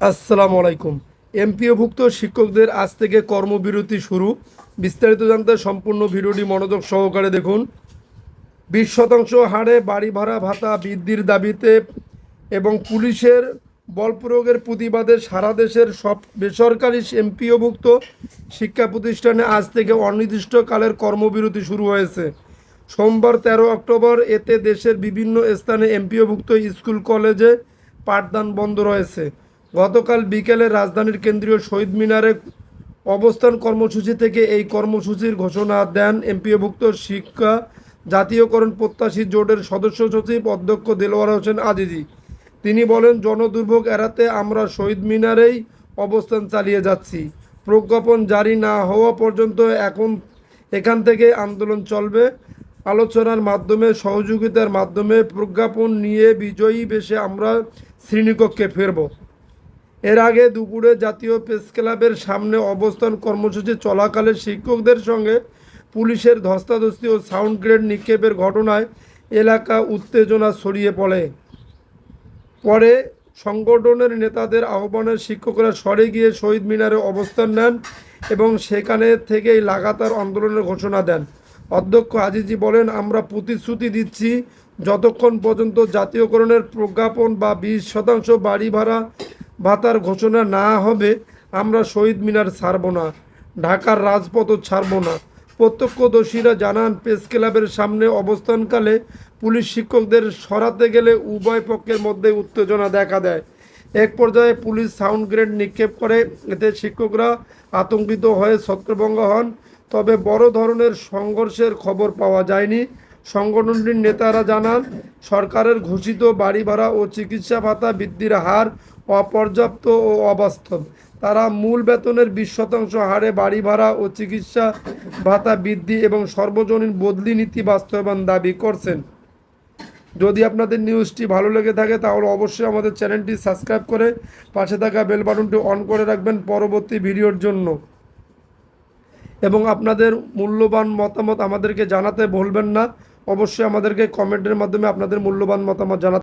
আসসালামু আলাইকুম। এমপিওভুক্ত শিক্ষকদের আজ থেকে কর্মবিরতি শুরু। বিস্তারিত জানতে সম্পূর্ণ ভিডিওটি মনোযোগ সহকারে দেখুন। বিশ শতাংশ হারে বাড়ি ভাড়া ভাতা বৃদ্ধির দাবিতে এবং পুলিশের বল প্রয়োগের প্রতিবাদে সারা দেশের সব বেসরকারি এমপিওভুক্ত শিক্ষা প্রতিষ্ঠানে আজ থেকে অনির্দিষ্টকালের কর্মবিরতি শুরু হয়েছে। সোমবার তেরো অক্টোবর এতে দেশের বিভিন্ন স্থানে এমপিওভুক্ত স্কুল, কলেজে পাঠদান বন্ধ রয়েছে। গতকাল বিকেলে রাজধানীর কেন্দ্রীয় শহীদ মিনারে অবস্থান কর্মসূচি থেকে এই কর্মসূচির ঘোষণা দেন এমপিওভুক্ত শিক্ষা, জাতীয়করণ প্রত্যাশী জোটের সদস্য সচিব অধ্যক্ষ দেলোয়ার হোসেন আজিজি। তিনি বলেন, জনদুর্ভোগ এড়াতে আমরা শহীদ মিনারেই অবস্থান চালিয়ে যাচ্ছি। প্রজ্ঞাপন জারি না হওয়া পর্যন্ত এখন এখান থেকে আন্দোলন চলবে। আলোচনার মাধ্যমে, সহযোগিতার মাধ্যমে প্রজ্ঞাপন নিয়ে বিজয়ী বেশে আমরা শ্রেণীকক্ষে ফিরব। এর আগে দুপুরে জাতীয় প্রেস ক্লাবের সামনে অবস্থান কর্মসূচি চলাকালে শিক্ষকদের সঙ্গে পুলিশের ধস্তাধস্তি ও সাউন্ড গ্রেড নিক্ষেপের ঘটনায় এলাকা উত্তেজনা ছড়িয়ে পড়ে। পরে সংগঠনের নেতাদের আহ্বানে শিক্ষকরা সরে গিয়ে শহীদ মিনারে অবস্থান নেন এবং সেখানে থেকেই লাগাতার আন্দোলনের ঘোষণা দেন। অধ্যক্ষ আজিজি বলেন, আমরা প্রতিশ্রুতি দিচ্ছি, যতক্ষণ পর্যন্ত জাতীয়করণের প্রজ্ঞাপন বা বিশ শতাংশ বাড়ি ভাড়া ভাতার ঘোষণা না হবে, আমরা শহীদ মিনার ছাড়ব না, ঢাকার রাজপথও ছাড়ব না। প্রত্যক্ষদর্শীরা জানান, প্রেস ক্লাবের সামনে অবস্থানকালে পুলিশ শিক্ষকদের সরাতে গেলে উভয় পক্ষের মধ্যে উত্তেজনা দেখা দেয়। এক পর্যায়ে পুলিশ সাউন্ড গ্রেড নিক্ষেপ করে, এতে শিক্ষকরা আতঙ্কিত হয়ে ছত্রভঙ্গ হন। তবে বড় ধরনের সংঘর্ষের খবর পাওয়া যায়নি। সংগঠনটির নেতারা জানান, সরকারের ঘোষিত বাড়ি ভাড়া ও চিকিৎসা ভাতা বৃদ্ধির হার অপর্যাপ্ত ও অবাস্তব। তারা মূল বেতনের বিশ শতাংশ হারে বাড়ি ভাড়া ও চিকিৎসা ভাতা বৃদ্ধি এবং সর্বজনীন বদলি নীতি বাস্তবায়ন দাবি করছেন। যদি আপনাদের নিউজটি ভালো লেগে থাকে, তাহলে অবশ্যই আমাদের চ্যানেলটি সাবস্ক্রাইব করে পাশে থাকা বেল বাটনটি অন করে রাখবেন পরবর্তী ভিডিওর জন্য। এবং আপনাদের মূল্যবান মতামত আমাদেরকে জানাতে ভুলবেন না। অবশ্যই আমাদেরকে কমেন্টের মাধ্যমে আপনাদের মূল্যবান মতামত জানাতে